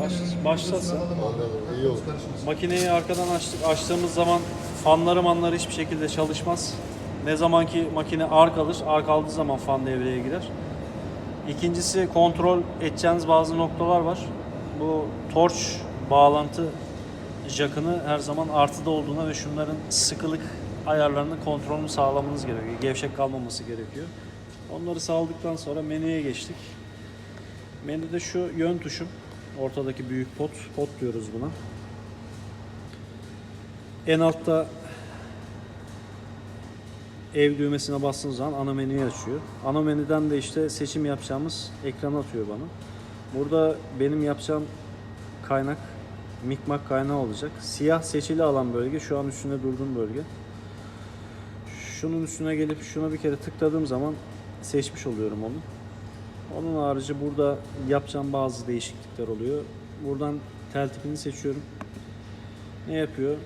Baş, başlasın. Anladım. İyi oldu. Makineyi arkadan açtık. Açtığımız zaman fanları manları hiçbir şekilde çalışmaz. Ne zaman ki makine ark alır, ark aldığı zaman fan devreye girer. İkincisi kontrol edeceğiniz bazı noktalar var. Bu torç bağlantı jakını her zaman artıda olduğuna ve şunların sıkılık ayarlarının kontrolünü sağlamanız gerekiyor. Gevşek kalmaması gerekiyor. Onları sağladıktan sonra menüye geçtik. Menüde şu yön tuşum. Ortadaki büyük pot. Pot diyoruz buna. En altta ev düğmesine bastığınız zaman ana menüyü açıyor. Ana menüden de işte seçim yapacağımız ekranı atıyor bana. Burada benim yapacağım kaynak mikmak kaynağı olacak. Siyah seçili alan bölge şu an üstünde durduğum bölge. Şunun üstüne gelip şuna bir kere tıkladığım zaman seçmiş oluyorum onu. Onun harici burada yapacağım bazı değişiklikler oluyor. Buradan tel tipini seçiyorum. Ne yapıyor?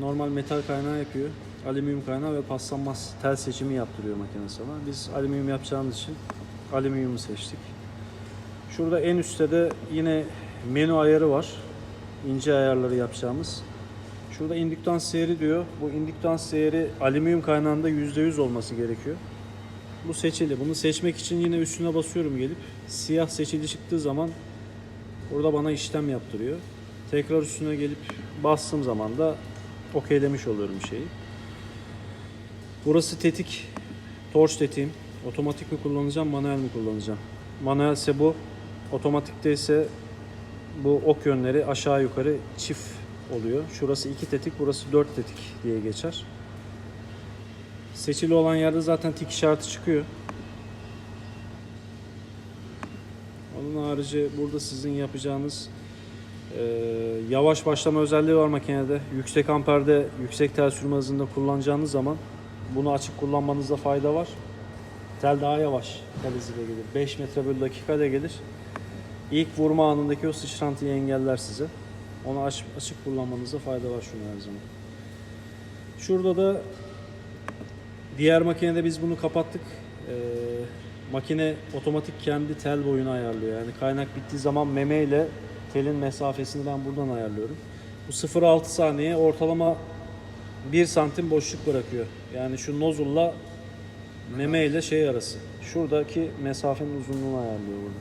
Normal metal kaynağı yapıyor. Alüminyum kaynağı ve paslanmaz tel seçimi yaptırıyor makine sana. Biz alüminyum yapacağımız için alüminyumu seçtik. Şurada en üstte de yine menü ayarı var. İnce ayarları yapacağımız. Şurada indüktans değeri diyor. Bu indüktans değeri alüminyum kaynağında %100 olması gerekiyor. Bu seçili. Bunu seçmek için yine üstüne basıyorum gelip. Siyah seçili çıktığı zaman burada bana işlem yaptırıyor. Tekrar üstüne gelip bastığım zaman da okeylemiş oluyorum şeyi. Burası tetik. Torch tetiğim. Otomatik mi kullanacağım, manuel mi kullanacağım? Manuelse bu. Otomatikte ise bu ok yönleri aşağı yukarı çift oluyor. Şurası iki tetik, burası dört tetik diye geçer. Seçili olan yerde zaten tik işareti çıkıyor. Onun harici burada sizin yapacağınız e, yavaş başlama özelliği var makinede. Yüksek amperde, yüksek tel sürme hızında kullanacağınız zaman bunu açık kullanmanızda fayda var. Tel daha yavaş tel hızıyla gelir. 5 metre bölü dakikada gelir. İlk vurma anındaki o sıçrantıyı engeller size. Onu aç, açık kullanmanızda fayda var şunu her zaman. Şurada da diğer makinede biz bunu kapattık. Ee, makine otomatik kendi tel boyunu ayarlıyor. Yani kaynak bittiği zaman meme ile telin mesafesini ben buradan ayarlıyorum. Bu 0.6 saniye ortalama 1 santim boşluk bırakıyor. Yani şu nozulla meme ile şey arası. Şuradaki mesafenin uzunluğunu ayarlıyor burada.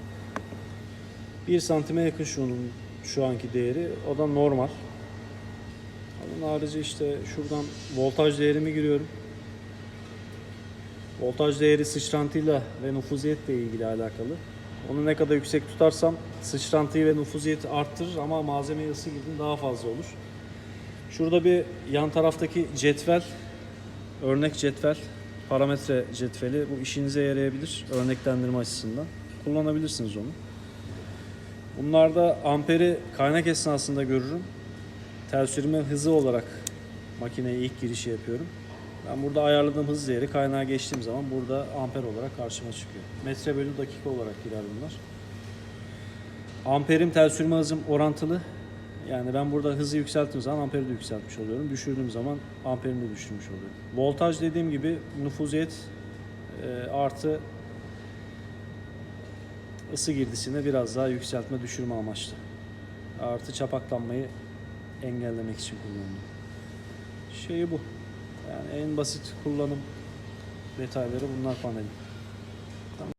1 santime yakın şunun şu anki değeri. O da normal. Onun harici işte şuradan voltaj değerimi giriyorum. Voltaj değeri sıçrantıyla ve nüfuziyetle ilgili alakalı. Onu ne kadar yüksek tutarsam sıçrantıyı ve nüfuziyeti arttırır ama malzeme ısı girdim daha fazla olur. Şurada bir yan taraftaki cetvel, örnek cetvel, parametre cetveli bu işinize yarayabilir örneklendirme açısından. Kullanabilirsiniz onu. Bunlarda amperi kaynak esnasında görürüm. Tel sürme hızı olarak makineye ilk girişi yapıyorum. Ben burada ayarladığım hız değeri kaynağa geçtiğim zaman burada amper olarak karşıma çıkıyor. Metre bölü dakika olarak girer bunlar. Amperim tel sürme hızım orantılı. Yani ben burada hızı yükselttiğim zaman amperi de yükseltmiş oluyorum. Düşürdüğüm zaman amperimi de düşürmüş oluyorum. Voltaj dediğim gibi nüfuziyet e, artı ısı girdisine biraz daha yükseltme düşürme amaçlı. Artı çapaklanmayı engellemek için kullanılıyor. Şeyi bu. Yani en basit kullanım detayları bunlar paneli.